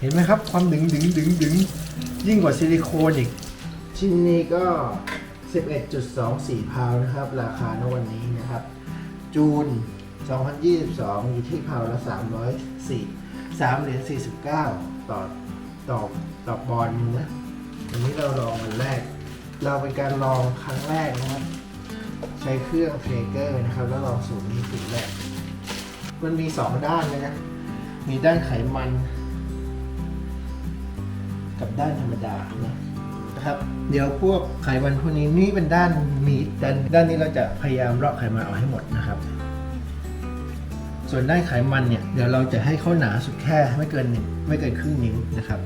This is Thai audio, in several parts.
เห็นไหมครับ ความดึงดึงดึงดึงยิ่งกว่าซิลิโคนอีก ชิ้นนี้ก็ 11.24 พาวนะครับ ราคาในวันนี้นะครับ จูน 2022 อยู่ที่พาวละ 304 3เหรียญ49 ต่อต่อต่อบอลนะวันนี้เราลองวันแรก เราเป็นการลองครั้งแรกนะครับ ใช้เครื่องเทรเกอร์นะครับ แล้วลองสูตรนี้สูตรแรก มันมีสองด้านเลยนะ มีด้านไขมัน กับด้านธรรมดานะครับ เดี๋ยวพวกไขมันพวกนี้นี่เป็นด้านมีดด้านด้านนี้เราจะพยายามเลาะไขมันออกให้หมดนะครับ ส่วนด้านไขมันเนี่ยเดี๋ยวเราจะให้เขาหนาสุดแค่ไม่เกินไม่เกินครึ่งนิ้วนะครับ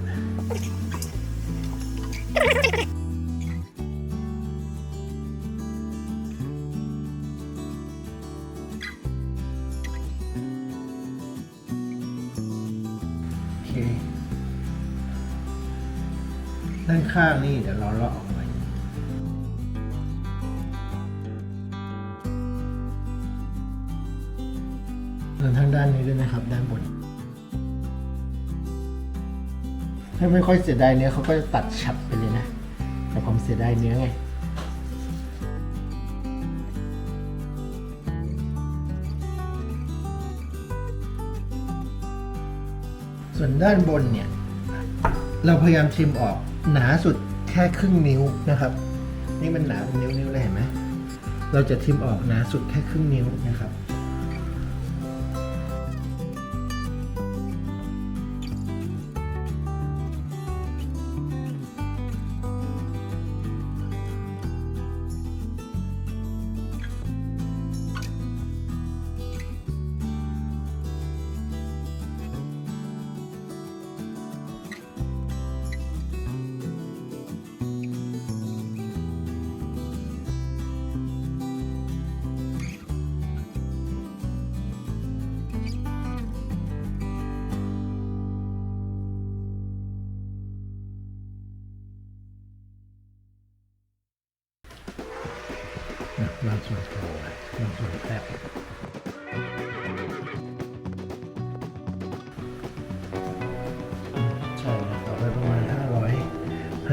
ข้างนี่เดี๋ยวเราเลาะออกมารวมทั้งด้านนี้ด้วยนะครับ ด้านบน ถ้าไม่ค่อยเสียดายเนื้อเขาก็จะตัดฉับไปเลยนะ แต่ผมเสียดายเนื้อไงส่วนด้านบนเนี่ย เราพยายามชิมออก หนาสุดแค่ครึ่งนิ้วนะครับ นี่มันหนาเป็นนิ้วนิ้วเลยเห็นไหมเราจะทิมออกหนาสุดแค่ครึ่งนิ้วนะครับ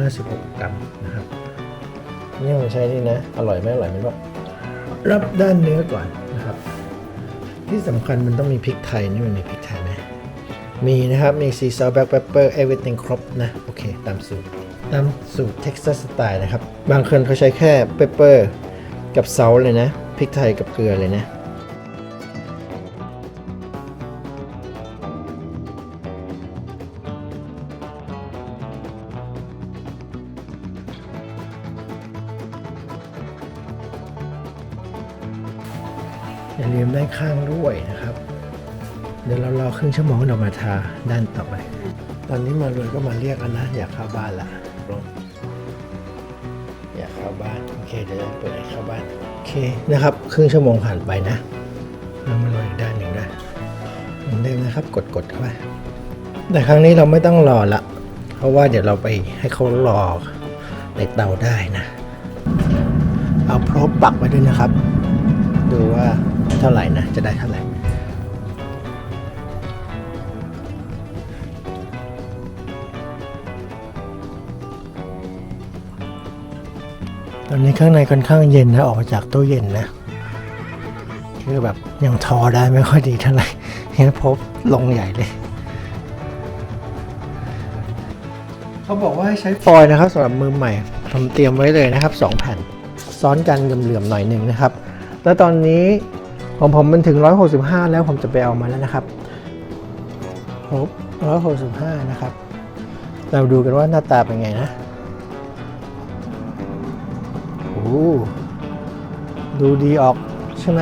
556 กรัมนะครับนี่ผมใช้นี่นะ อร่อยไหมอร่อยไหมบอกรับด้านเนื้อก่อนนะครับ ที่สำคัญมันต้องมีพริกไทยนี่มันมีพริกไทยไหมมีนะครับ มีซีซอสแบล็คเปเปอร์ everything ครบนะ โอเค ตามสูตร ตามสูตร Texas Style นะครับ บางคนเขาใช้แค่เปเปอร์กับเซาเลยนะ พริกไทยกับเกลือเลยนะ ครึ่งชั่วโมงเรามาทาด้านต่อไป ตอนนี้มารวยก็มาเรียกแล้วนะ อยากเข้าบ้านละลงอยากเข้าบ้าน โอเคเดี๋ยวจะเปิดให้เข้าบ้าน โอเคนะครับ ครึ่งชั่วโมงผ่านไปนะเรามารวยอีกด้านหนึ่งด้วยเหมือนเดิมนะครับ กดกดเข้าไปแต่ครั้งนี้เราไม่ต้องรอละ เพราะว่าเดี๋ยวเราไปให้เขารอในเตาได้นะ เอาพรบปักไว้ด้วยนะครับ ดูว่าเท่าไหร่นะ จะได้เท่าไหร่ ตอนนี้ข้างในค่อนข้างเย็นนะ ออกมาจากตู้เย็นนะ คือแบบยังทอได้ไม่ค่อยดีเท่าไหร่เห็นพบลงใหญ่เลย เขาบอกว่าให้ใช้ฟอยล์นะครับสำหรับมือใหม่ผมเตรียมไว้เลยนะครับ 2 แผ่น ซ้อนกันเหลื่อมๆหน่อยหนึ่งนะครับ แล้วตอนนี้ของผมมันถึง 165 แล้วผมจะไปเอามาแล้วนะครับครบ165 นะครับ เราดูกันว่าหน้าตาเป็นไงนะ ดูดีออกใช่ไหม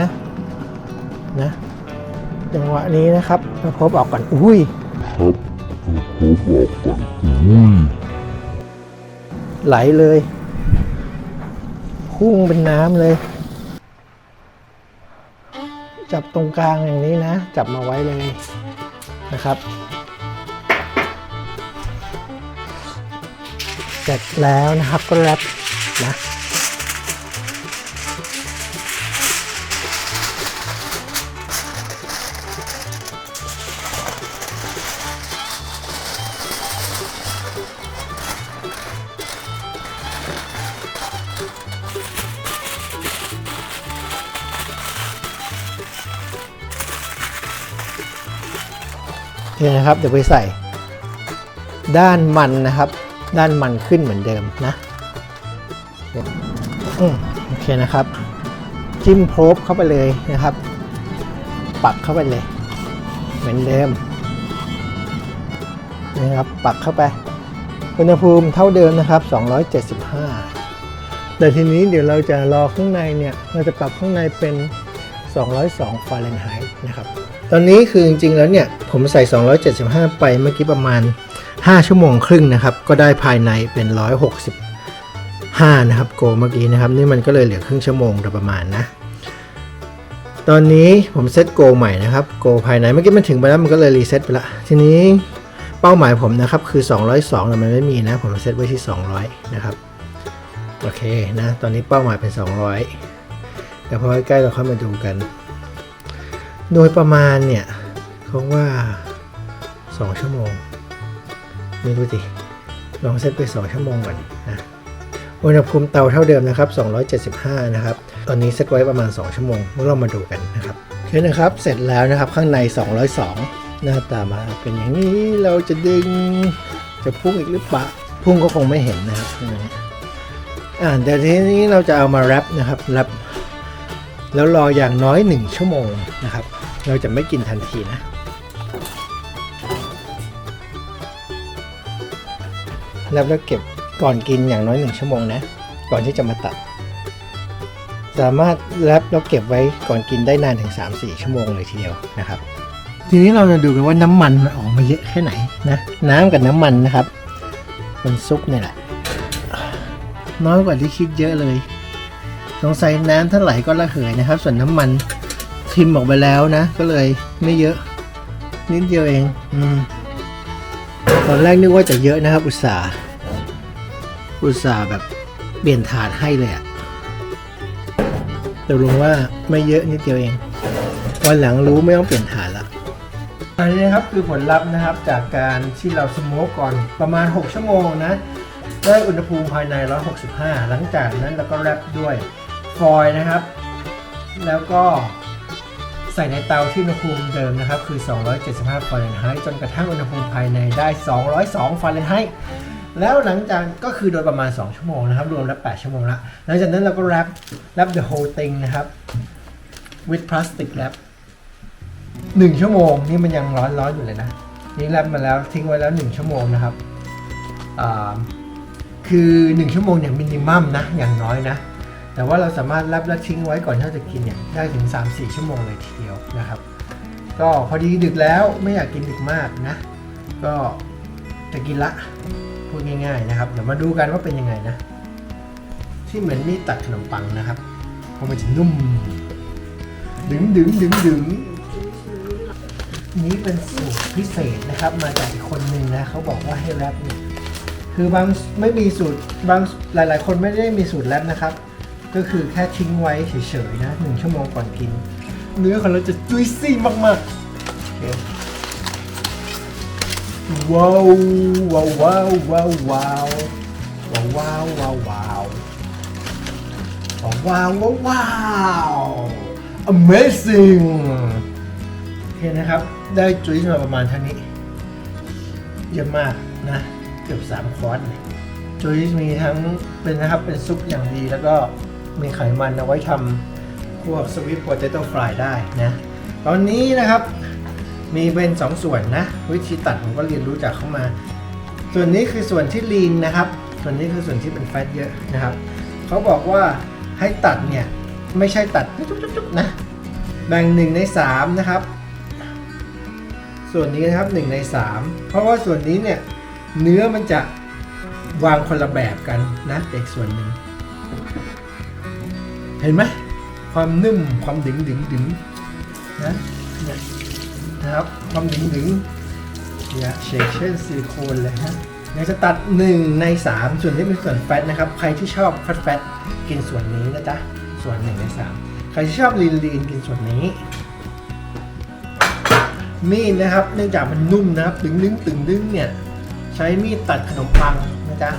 นะจังหวะนี้นะครับมาพบออกก่อน อุ้ยครับผมบอกก่อนอุ้ยไหลเลยพุ่งเป็นน้ำเลย จับตรงกลางอย่างนี้นะ จับมาไว้เลยนะครับเสร็จแล้วนะครับก็แรปนะ นะครับเดี๋ยวไปใส่ ด้านมันนะครับ ด้านมันขึ้นเหมือนเดิมนะอมโอเคนะครับ จิ้มโพรบเข้าไปเลยนะครับ ปักเข้าไปเลย เหมือนเดิมนะครับปักเข้าไปอุณหภูมิเท่าเดิมนะครับ 275 แต่ทีนี้เดี๋ยวเราจะรอข้างในเนี่ย เราจะปรับข้างในเป็น 202ฟาเรนไฮต์นะครับตอนนี้คือจริงๆแล้วเนี่ย ผมใส่ 275 ไปเมื่อกี้ประมาณ 5 ชั่วโมงครึ่งนะครับ ก็ได้ภายในเป็น 165 นะครับโกเมื่อกี้นะครับ นี่มันก็เลยเหลือครึ่งชั่วโมงโดยประมาณนะ ตอนนี้ผมเซตโกใหม่นะครับโกภายในเมื่อกี้มันถึงไปแล้วมันก็เลยรีเซ็ตไปละ ทีนี้เป้าหมายผมนะครับคือ 202แต่มันไม่มีนะ ผมเซตไว้ที่ 200 นะครับโอเคนะ ตอนนี้เป้าหมายเป็น 200 แต่พอใกล้ๆเราค่อยมาดูกัน โดยประมาณเนี่ยเขาว่า 2 ชั่วโมง ไม่รู้สิลองเซตไป 2 ชั่วโมงก่อนนะอุณหภูมิเตาเท่าเดิมนะครับ 275 นะครับ ตอนนี้เซตไว้ประมาณ 2 ชั่วโมงแล้วเรามาดูกันนะครับโอเคนะครับ เสร็จแล้วนะครับข้างใน 202 หน้าตามาเป็นอย่างนี้เราจะดึงจะพุ่งอีกหรือเปล่าพุ่งก็คงไม่เห็นนะครับอ่าเดี๋ยวทีนี้เราจะเอามาแรปนะครับแรป แล้วรออย่างน้อย 1 ชั่วโมงนะครับ เราจะไม่กินทันทีนะแรปแล้วเก็บก่อนกินอย่างน้อย 1 ชั่วโมงนะ ก่อนที่จะมาตัด สามารถแรปแล้วเก็บไว้ก่อนกินได้นานถึง 3-4 ชั่วโมงเลยทีเดียวนะครับ ทีนี้เราจะดูกันว่าน้ำมันมันออกมาเยอะแค่ไหนนะน้ำกับน้ำมันนะครับบนซุปเนี่ยแหละน้อยกว่าที่คิดเยอะเลย สงสัยน้ำเท่าไหร่ก็ระเหยนะครับ ส่วนน้ำมันทิมออกไปแล้วนะ ก็เลยไม่เยอะ นิดเดียวเองอตอนแรกนึกว่าจะเยอะนะครับ อุตส่าห์อุตส่าห์แบบเปลี่ยนถาดให้เลยอะแต่รู้ว่าไม่เยอะนิดเดียวเอง วันหลังรู้ไม่ต้องเปลี่ยนถาดละอันนี้นะครับคือผลลัพธ์นะครับจากการที่เราสโมกก่อนประมาณ 6 ชั่วโมงนะได้อุณหภูมิภายใน 165 หลังจากนั้นเราก็แรปด้วย ฟอยล์นะครับ แล้วก็ใส่ในเตาที่อุณหภูมิเดิมนะครับ คือ 275 ฟาเรนไฮต์จนกระทั่งอุณหภูมิภายในได้ 202 ฟาเรนไฮต์แล้วหลังจากก็คือโดยประมาณ 2 ชั่วโมงนะครับ รวมแล้ว 8 ชั่วโมงละหลังจากนั้นเราก็แรปแรป the whole thing นะครับ with plastic wrap หนึ่งชั่วโมง นี่มันยังร้อนร้อนอยู่เลยนะ นี่แรปมาแล้วทิ้งไว้แล้ว 1 ชั่วโมงนะครับอ่าคือ 1 ชั่วโมงอย่างมินิมัมนะอย่างน้อยนะ แต่ว่าเราสามารถรับและทิ้งไว้ก่อนที่เราจะกินเนี่ยได้ถึง 3-4 ชั่วโมงเลยทีเดียวนะครับ ก็พอดีดึกแล้วไม่อยากกินดึกมากนะ ก็จะกินละพูดง่าย ๆนะครับ เดี๋ยวมาดูกันว่าเป็นยังไงนะ ที่เหมือนมีตัดขนมปังนะครับเพราะมันจะนุ่ม ดึงดึงดึงดึงนี้เป็นสูตรพิเศษนะครับ มาจากอีกคนนึงนะเขาบอกว่าให้แรปเนี่ยคือบางไม่มีสูตรบางหลาย ๆ คนไม่ได้มีสูตรแรปนะครับ ก็คือแค่ทิ้งไว้เฉยๆนะหนึ่งชั่วโมงก่อนกิน เนื้อของเราจะจุยซี่มากๆโอเคว้าวว้าวว้าวว้าวว้าวว้าวว้าวว้าวว้าวว้าวว้าวว้าว amazing โอเคนะครับ ได้จุยมาประมาณเท่านี้เยอะมากนะเกือบ3คอร์สจุยมีทั้งเป็นนะครับเป็นซุปอย่างดีแล้วก็ มีไขมันเอาไว้ทำพวกสวิตโพเตโต้ฟรายได้นะตอนนี้นะครับมีเป็น2ส่วนนะ วิธีตัดผมก็เรียนรู้จากเข้ามา ส่วนนี้คือส่วนที่ลีนนะครับ ส่วนนี้คือส่วนที่เป็นแฟตเยอะนะครับเขาบอกว่าให้ตัดเนี่ยไม่ใช่ตัดจุ๊บๆนะ แบ่งหนึ่งในสามนะครับ ส่วนนี้นะครับ1ใน 3 เพราะว่าส่วนนี้เนี่ยเนื้อมันจะวางคนละแบบกันนะเด็กส่วนหนึ่ง เห็นไหมความนุ่มความดึงดึงดึงนะเนี่ยนะครับ ความดึงดึงเนี่ยเชคเช่นซิลิโคนเลยฮะเดี๋ยวจะตัด 1 ใน 3 ส่วนที่เป็นส่วนแฟตนะครับ ใครที่ชอบแฟตแฟตกินส่วนนี้นะจ๊ะ ส่วน 1 ใน 3 ใครที่ชอบลีนลีนกินส่วนนี้ มีดนะครับ เนื่องจากมันนุ่มนะครับ ตึงดึงตึงดึงเนี่ย ใช้มีดตัดขนมปังนะจ๊ะ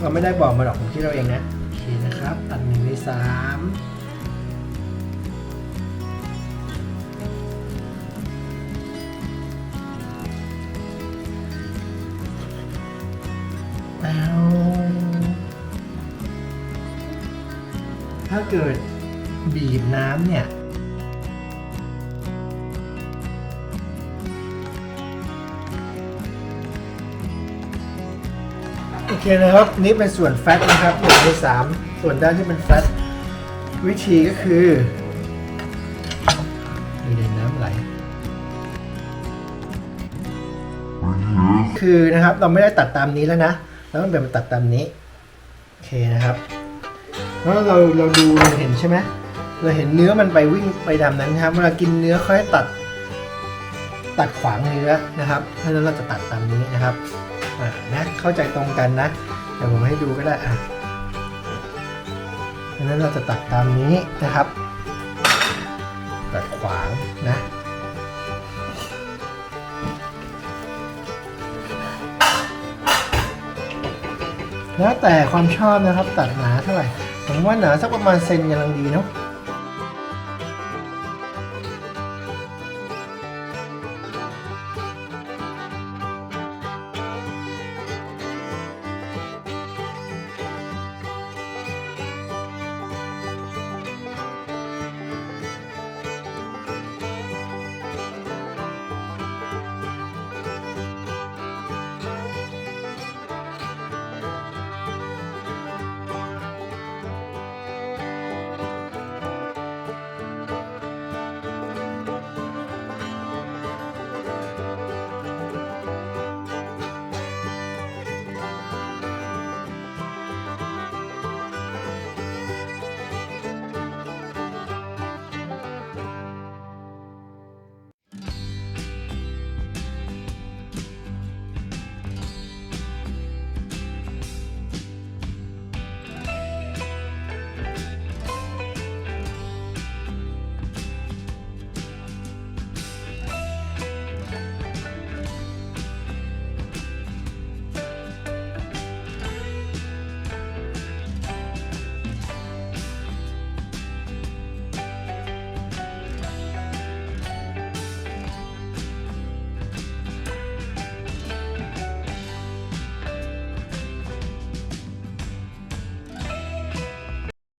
เราไม่ได้บอกมาหรอกผมคิดเราเองนะ เคนะครับ ตัดหนึ่งในสามถ้าเกิดบีบน้ำเนี่ย เคนะครับ นี่เป็นส่วนแฟตนะครับหนึ่งในสามส่วนด้านที่เป็นแฟตวิธีก็คือดูเด่นน้ำไหล คือนะครับเราไม่ได้ตัดตามนี้แล้วนะ แล้วมันเป็นมาตัดตามนี้ โอเคนะครับ แล้วเราเราดูเราเห็นใช่ไหมเราเห็นเนื้อมันไปวิ่งไปตามนั้นครับเวลากินเนื้อค่อยตัด ตัดขวางเนื้อนะครับเพราะฉะนั้นเราจะตัดตามนี้นะครับ อ่านะเข้าใจตรงกันนะ เดี๋ยวผมให้ดูก็ได้อะเพราะนั้นเราจะตัดตามนี้นะครับ ตัดขวางนะแล้วแต่ความชอบนะครับตัดหนาเท่าไหร่ผมว่าหนาสักประมาณเซนกำลังดีเนาะ